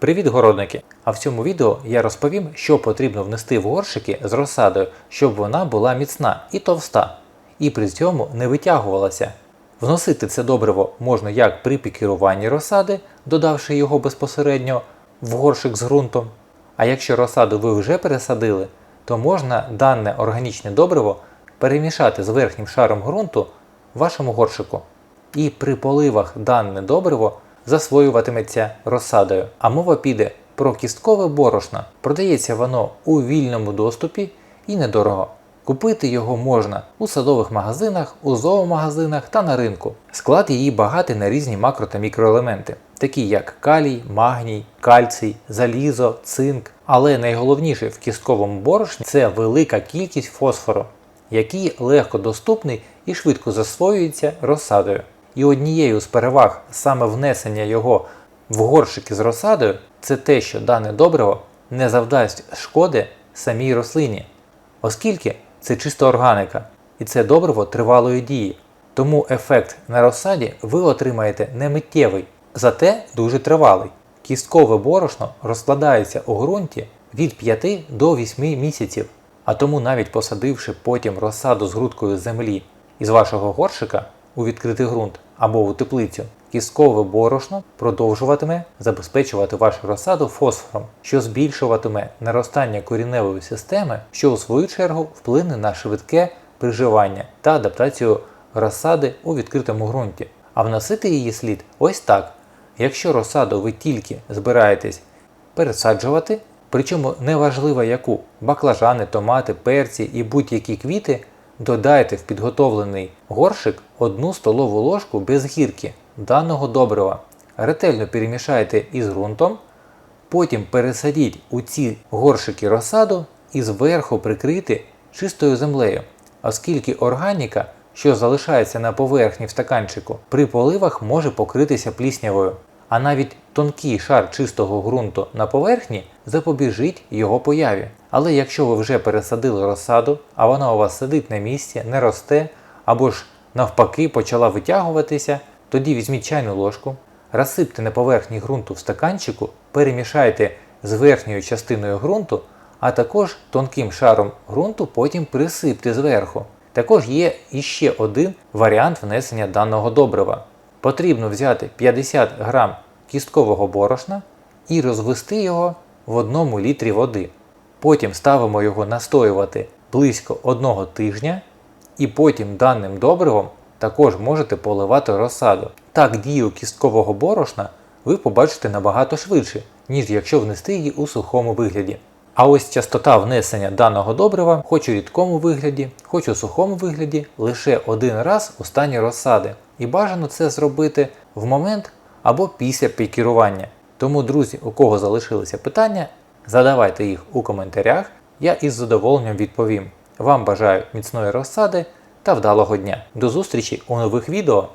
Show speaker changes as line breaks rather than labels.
Привіт, городники! А в цьому відео я розповім, що потрібно внести в горшики з розсадою, щоб вона була міцна і товста, і при цьому не витягувалася. Вносити це добриво можна як при пікіруванні розсади, додавши його безпосередньо в горшик з ґрунтом. А якщо розсаду ви вже пересадили, то можна дане органічне добриво перемішати з верхнім шаром ґрунту в вашому горшику. І при поливах дане добриво засвоюватиметься розсадою. А мова піде про кісткове борошно. Продається воно у вільному доступі і недорого. Купити його можна у садових магазинах, у зоомагазинах та на ринку. Склад її багатий на різні макро та мікроелементи, такі як калій, магній, кальцій, залізо, цинк. Але найголовніше в кістковому борошні це велика кількість фосфору, який легко доступний і швидко засвоюється розсадою. І однією з переваг саме внесення його в горшики з розсадою це те, що дане добриво не завдасть шкоди самій рослині, оскільки це чиста органіка і це добриво тривалої дії. Тому ефект на розсаді ви отримаєте не миттєвий, зате дуже тривалий. Кісткове борошно розкладається у ґрунті від 5 до 8 місяців, а тому навіть посадивши потім розсаду з грудкою землі із вашого горшика у відкритий ґрунт або у теплицю, кісткове борошно продовжуватиме забезпечувати вашу розсаду фосфором, що збільшуватиме наростання коріневої системи, що у свою чергу вплине на швидке приживання та адаптацію розсади у відкритому ґрунті. А вносити її слід ось так. Якщо розсаду ви тільки збираєтесь пересаджувати, причому неважливо яку баклажани, томати, перці і будь-які квіти, додайте в підготовлений горшик 1 столову ложку без гірки даного добрива. Ретельно перемішайте із ґрунтом, потім пересадіть у ці горшики розсаду і зверху прикрити чистою землею, оскільки органіка, що залишається на поверхні в стаканчику, при поливах може покритися пліснявою. А навіть тонкий шар чистого ґрунту на поверхні запобіжить його появі. Але якщо ви вже пересадили розсаду, а вона у вас сидить на місці, не росте, або ж навпаки почала витягуватися, тоді візьміть чайну ложку, розсипте на поверхні ґрунту в стаканчику, перемішайте з верхньою частиною ґрунту, а також тонким шаром ґрунту потім присипте зверху. Також є іще один варіант внесення даного добрива. Потрібно взяти 50 грам кісткового борошна і розвести його в одному літрі води. Потім ставимо його настоювати близько одного тижня, і потім даним добривом також можете поливати розсаду. Так дію кісткового борошна ви побачите набагато швидше, ніж якщо внести її у сухому вигляді. А ось частота внесення даного добрива, хоч у рідкому вигляді, хоч у сухому вигляді, лише один раз у стані розсади. І бажано це зробити в момент або після пікірування. Тому, друзі, у кого залишилися питання, задавайте їх у коментарях, я із задоволенням відповім. Вам бажаю міцної розсади та вдалого дня. До зустрічі у нових відео!